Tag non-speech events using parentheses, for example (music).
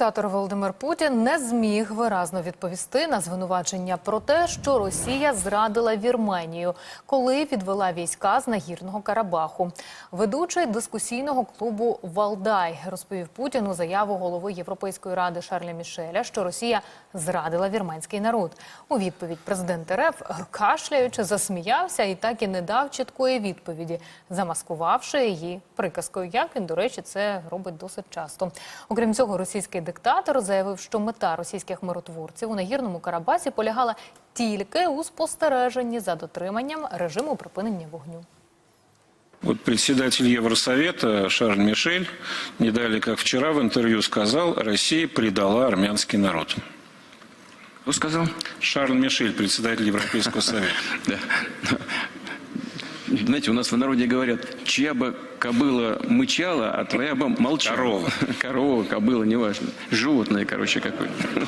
Диктатор Володимир Путін не зміг виразно відповісти на звинувачення про те, що Росія зрадила Вірменію, коли відвела війська з нагірного Карабаху. Ведучий дискусійного клубу Валдай розповів Путіну заяву голови Європейської ради Шарля Мішеля, що Росія зрадила вірменський народ. У відповідь президент РФ кашляючи засміявся і так і не дав чіткої відповіді, замаскувавши її приказкою. Як він, до речі, це робить досить часто. Окрім цього, російський диктатор заявив, що мета російських миротворців у нагірному Карабасі полягала тільки у спостереженні за дотриманням режиму припинення вогню. Вот председатель Евросовета Шарль Мишель не далее, как вчера в интервью сказал, Россия предала армянский народ. Кто сказал? Шарль Мишель, председатель Европейского совета. (laughs) Да. Знаете, у нас в народе говорят, чья бы кобыла мычала, а твоя бы молчала. Корова. (laughs) Корова, кобыла, неважно. Животное, короче, какое-то.